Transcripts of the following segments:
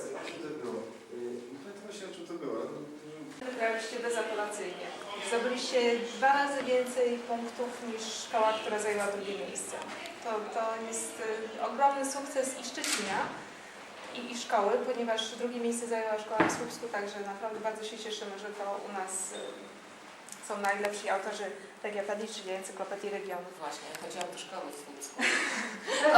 powiedz, o czym to było? Yy, Nie pamiętam właśnie o czym to było. Wygraliście bezapelacyjnie. Zdobyliście dwa razy więcej punktów niż szkoła, która zajęła drugie miejsce. To, to jest y, ogromny sukces i Szczecina, i, i szkoły, ponieważ drugie miejsce zajęła szkoła w Słupsku, także naprawdę bardzo się cieszymy, że to u nas y, są najlepsi autorzy Regiapedii, czyli Encyklopedii Regionów. Właśnie, chodziłam do szkoły w Słupsku.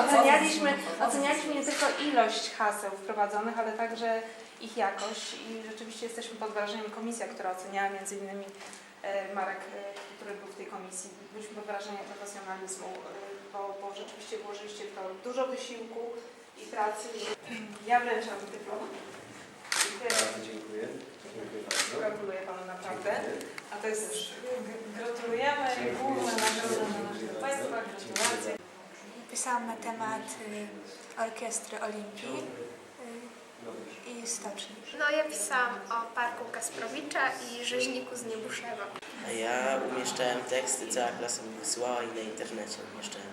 Ocenialiśmy, ocenialiśmy nie tylko ilość haseł wprowadzonych, ale także ich jakość i rzeczywiście jesteśmy pod wrażeniem komisja, która oceniała między innymi e, Marek, e, który był w tej komisji. Byliśmy pod wrażeniem profesjonalizmu, e, bo, bo rzeczywiście włożyliście w to dużo wysiłku i pracy. Ja wręczam dyplom. Dziękuję. Bardzo dziękuję. Dziękuję bardzo. Gratuluję Panu naprawdę. A to jest Gratulujemy i główne nagrody dla naszego Państwa. Gratulacje. Pisałam na temat y, orkiestry Olimpii y, i stoczni. No ja pisałam o parku Kasprowicza i rzeźniku z Niebuszewa. A ja umieszczałem teksty, cała klasa mi wysyłała i na internecie umieszczałem.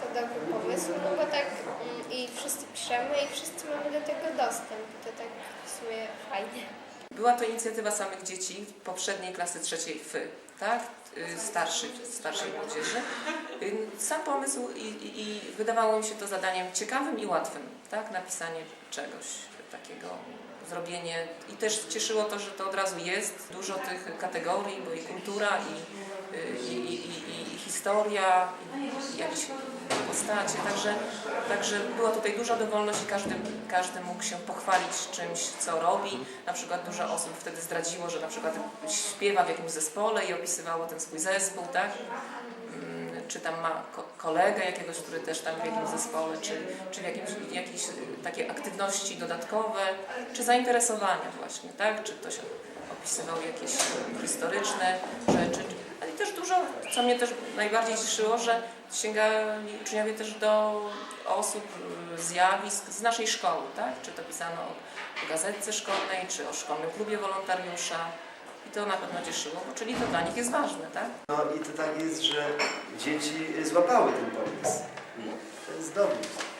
To dobry pomysł, no bo tak mm, i wszyscy piszemy i wszyscy mamy do tego dostęp. To tak w sumie fajnie. Była to inicjatywa samych dzieci poprzedniej klasy trzeciej FY, tak? Y, Starszych, starszej młodzieży. Y, Sam pomysł i, i, i wydawało mi się to zadaniem ciekawym i łatwym, tak? Napisanie czegoś takiego, zrobienie. I też cieszyło to, że to od razu jest. Dużo tych kategorii, bo i kultura, i, y, i, i, i, i historia, i jakieś postacie. Także, także była tutaj duża dowolność i każdy, każdy mógł się pochwalić czymś, co robi. Na przykład dużo osób wtedy zdradziło, że na przykład śpiewa w jakimś zespole i opisywało ten swój zespół, tak? Czy tam ma ko- kolegę jakiegoś, który też tam w jakimś zespole, czy, czy w jakimś, jakieś y, takie aktywności dodatkowe, czy zainteresowania właśnie, tak? Czy ktoś opisywał jakieś historyczne rzeczy, ale też dużo, co mnie też najbardziej cieszyło, że sięgali uczniowie też do osób, y, zjawisk z naszej szkoły, tak? Czy to pisano o gazetce szkolnej, czy o szkolnym klubie wolontariusza. I to na pewno cieszyło, bo czyli to dla nich jest ważne, tak? No i to tak jest, że dzieci złapały ten pomysł. To jest zdobycz.